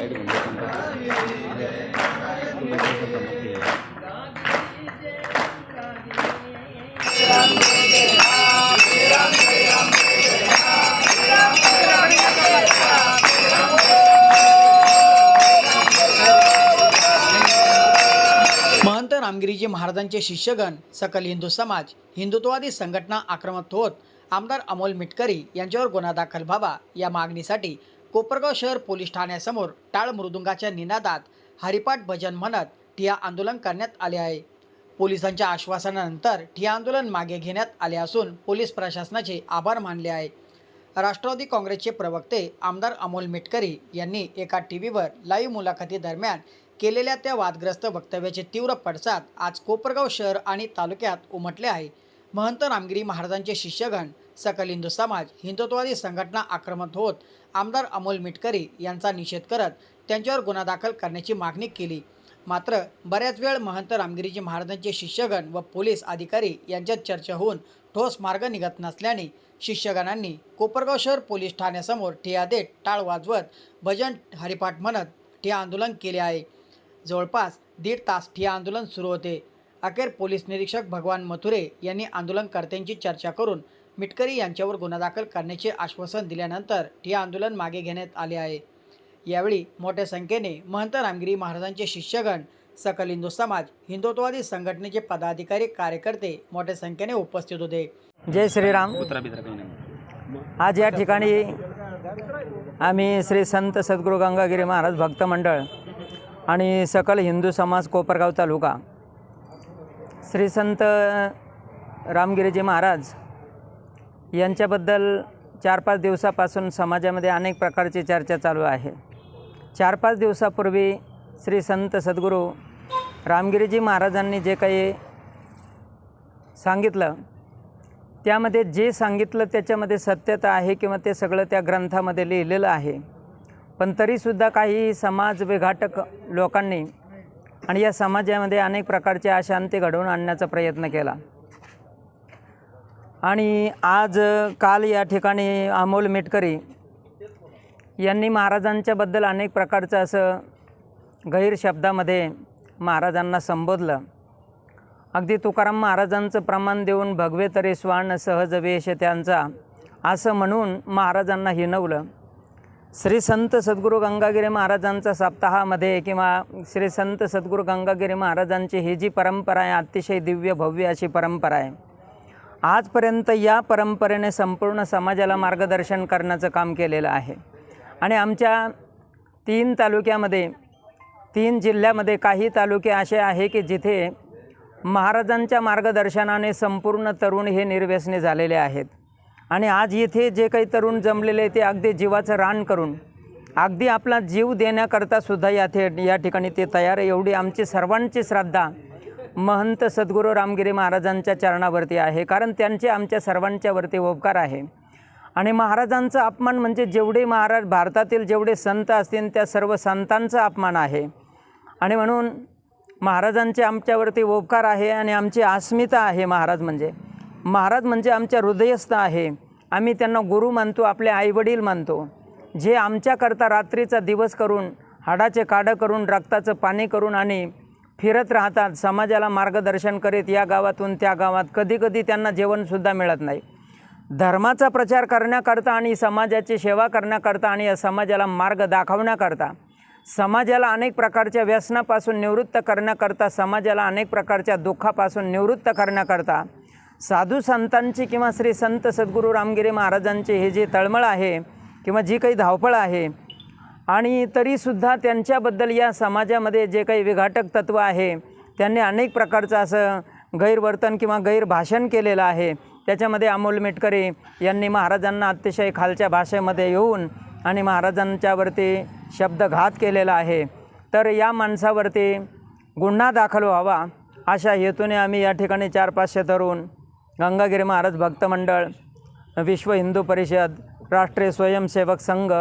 Guide म्हणजे महंत रामगिरीजी महाराजांचे शिष्यगण सकल हिंदू समाज हिंदुत्ववादी संघटना आक्रमक होत आमदार अमोल मिटकरी यांच्यावर गुन्हा दाखल व्हावा या मागणीसाठी कोपरगाव शहर पोलीस ठाण्यासमोर टाळ मृदुंगाच्या निनादात हरिपाठ भजन म्हणत ठिया आंदोलन करण्यात आले आहे. पोलिसांच्या आश्वासनानंतर ठिया आंदोलन मागे घेण्यात आले असून पोलीस प्रशासनाचे आभार मानले आहे. राष्ट्रवादी काँग्रेसचे प्रवक्ते आमदार अमोल मिटकरी यांनी एका टी व्हीवर लाईव्ह मुलाखतीदरम्यान केलेल्या त्या वादग्रस्त वक्तव्याचे तीव्र पडसाद आज कोपरगाव शहर आणि तालुक्यात उमटले आहे. महंत रामगिरी महाराजांचे शिष्यगण सकल हिंदू समाज हिंदुत्ववादी संघटना आक्रमक होत आमदार अमोल मिटकरी यांचा निषेध करत त्यांच्यावर गुन्हा दाखल करण्याची मागणी केली. मात्र बऱ्याच वेळ महंत रामगिरीजी महाराजांचे शिष्यगण व पोलीस अधिकारी यांच्यात चर्चा होऊन ठोस मार्ग निघत नसल्याने शिष्यगणांनी कोपरगाव शहर पोलीस ठाण्यासमोर ठिया देत टाळ वाजवत भजन हरिपाठ म्हणत ठिया आंदोलन केले आहे. जवळपास दीड तास ठिया आंदोलन सुरू होते. अखेर पोलीस निरीक्षक भगवान मथुरे यांनी आंदोलनकर्त्यांची चर्चा करून मिटकरी यांच्यावर गुन्हा दाखल करण्याचे आश्वासन दिल्यानंतर हे आंदोलन मागे घेण्यात आले आहे. यावेळी मोठ्या संख्येने महंत रामगिरी महाराजांचे शिष्यगण सकल हिंदू समाज हिंदुत्ववादी संघटनेचे पदाधिकारी कार्यकर्ते मोठ्या संख्येने उपस्थित होते. जय श्रीराम. आज या ठिकाणी आम्ही श्री संत सद्गुरू गंगागिरी महाराज भक्त मंडळ आणि सकल हिंदू समाज कोपरगाव तालुका श्री संत रामगिरीजी महाराज यांच्याबद्दल चार पाच दिवसापासून समाजामध्ये अनेक प्रकारची चर्चा चालू आहे. चार पाच दिवसापूर्वी श्री संत सद्गुरू रामगिरीजी महाराजांनी जे काही सांगितलं त्यामध्ये जे सांगितलं त्याच्यामध्ये सत्यता आहे किंवा ते सगळं त्या ग्रंथामध्ये लिहिलेलं आहे. पण तरीसुद्धा काही समाज विघाटक लोकांनी आणि या समाजामध्ये अनेक प्रकारचे अशांती घडवून आणण्याचा प्रयत्न केला. आणि आज काल या ठिकाणी अमोल मेटकरी यांनी महाराजांच्याबद्दल अनेक प्रकारचं असं गैर शब्दामध्ये महाराजांना संबोधलं. अगदी तुकाराम महाराजांचं प्रमाण देऊन भगवे तरी स्वान सहज वेश त्यांचा असं म्हणून महाराजांना हिनवलं श्री संत सद्गुरू गंगागिरी महाराजांचा सप्ताहामध्ये किंवा श्री संत सद्गुरू गंगागिरी महाराजांची ही जी परंपरा आहे अतिशय दिव्य भव्य अशी परंपरा आहे. आजपर्यंत या परंपरेने संपूर्ण समाजाला मार्गदर्शन करण्याचं काम केलेलं आहे. आणि आमच्या तीन तालुक्यामध्ये तीन जिल्ह्यामध्ये काही तालुके असे आहे की जिथे महाराजांच्या मार्गदर्शनाने संपूर्ण तरुण हे निर्व्यसने झालेले आहेत. आणि आज इथे जे काही तरुण जमलेले ते अगदी जीवाचं रान करून अगदी आपला जीव देण्याकरता सुद्धा याथे या ठिकाणी ते तयार आहे. एवढी आमची सर्वांची श्रद्धा महंत सद्गुरू रामगिरी महाराजांच्या चरणावरती आहे कारण त्यांचे आमच्या सर्वांच्यावरती उपकार आहे. आणि महाराजांचा अपमान म्हणजे जेवढे महाराज भारतातील जेवढे संत असतील त्या सर्व संतांचा अपमान आहे. आणि म्हणून महाराजांचे आमच्यावरती उपकार आहे आणि आमची अस्मिता आहे महाराज म्हणजे. महाराज म्हणजे आमच्या हृदयस्थ आहे. आम्ही त्यांना गुरु मानतो आपले आईवडील मानतो. जे आमच्याकरता रात्रीचा दिवस करून हाडाचे काडं करून रक्ताचं पाणी करून आणि फिरत राहतात समाजाला मार्गदर्शन करीत या गावातून त्या गावात कधीकधी त्यांना जेवणसुद्धा मिळत नाही. धर्माचा प्रचार करण्याकरता आणि समाजाची सेवा करण्याकरता आणि या समाजाला मार्ग दाखवण्याकरता समाजाला अनेक प्रकारच्या व्यसनापासून निवृत्त करण्याकरता समाजाला अनेक प्रकारच्या दुःखापासून निवृत्त करण्याकरता साधू संतांची किंवा श्री संत सद्गुरू रामगिरी महाराजांची हे जे तळमळ आहे किंवा जी काही धावपळ आहे आणि तरीसुद्धा त्यांच्याबद्दल या समाजामध्ये जे काही विघाटक तत्त्व आहे त्यांनी अनेक प्रकारचं असं गैरवर्तन किंवा गैरभाषण केलेलं आहे. त्याच्यामध्ये अमोल मेटकरी यांनी महाराजांना अतिशय खालच्या भाषेमध्ये येऊन आणि महाराजांच्यावरती शब्दघात केलेला आहे. तर या माणसावरती गुन्हा दाखल व्हावा अशा हेतूने आम्ही या ठिकाणी चार पाचशे तरुण गंगागिरी महाराज भक्तमंडळ विश्व हिंदू परिषद राष्ट्रीय स्वयंसेवक संघ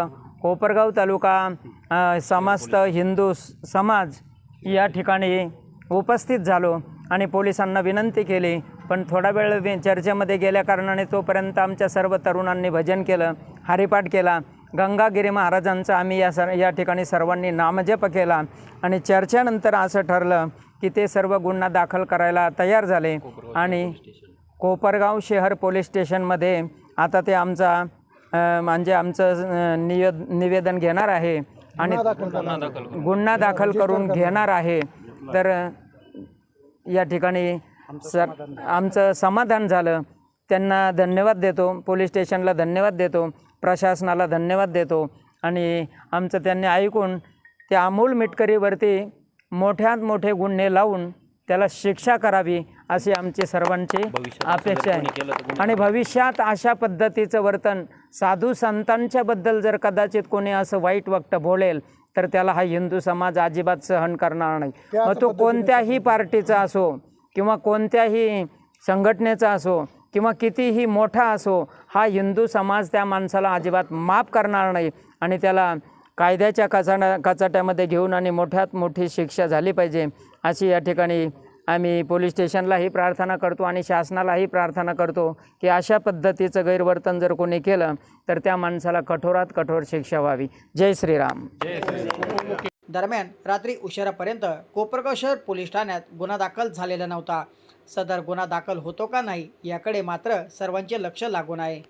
कोपरगाव तालुका समस्त हिंदू स- समाज या ठिकाणी उपस्थित झालो आणि पोलिसांना विनंती केली. पण थोडा वेळ वे- चर्चेमध्ये गेल्या कारणाने तोपर्यंत आमच्या सर्व तरुणांनी भजन केलं हरिपाठ केला. गंगागिरी महाराजांचा आम्ही या सर या ठिकाणी सर्वांनी नामजप केला आणि चर्चेनंतर असं ठरलं की ते सर्व गुन्हा दाखल करायला तयार झाले आणि कोपरगाव शहर पोलीस स्टेशनमध्ये आता ते आमचा अ, म्हणजे आमचं निवेद निवेदन घेणार आहे आणि गुन्हा दाखल करून घेणार आहे. तर अ, या ठिकाणी सर आमचं समाधान झालं. त्यांना धन्यवाद देतो. पोलीस स्टेशनला धन्यवाद देतो. प्रशासनाला धन्यवाद देतो. आणि आमचं त्यांनी ऐकून त्या अमोल मिटकरीवरती मोठ्यात मोठे गुन्हे लावून त्याला शिक्षा करावी अशी आमची सर्वांची अपेक्षा आहे. आणि भविष्यात अशा पद्धतीचं वर्तन साधू संतांच्या बद्दल जर कदाचित कोणी असं वाईट वक्त बोलेल तर त्याला हा हिंदू समाज अजिबात सहन करणार नाही. मग तो कोणत्याही पार्टीचा असो किंवा कोणत्याही संघटनेचा असो किंवा कितीही मोठा असो हा हिंदू समाज त्या माणसाला अजिबात माफ करणार नाही आणि त्याला कायद्याच्या कचाट्या कचाट्यामध्ये घेऊन आणि मोठ्यात मोठी शिक्षा झाली पाहिजे अशी या ठिकाणी आम्ही पोलीस स्टेशनलाही प्रार्थना करतो आणि शासनालाही प्रार्थना करतो की अशा पद्धतीचं गैरवर्तन जर कोणी केलं तर त्या माणसाला कठोरात कठोर शिक्षा व्हावी. जय श्रीराम. दरम्यान रात्री उशिरापर्यंत कोपरगाव शहर पोलीस ठाण्यात गुन्हा दाखल झालेला नव्हता. सदर गुन्हा दाखल होतो का नाही याकडे मात्र सर्वांचे लक्ष लागून आहे.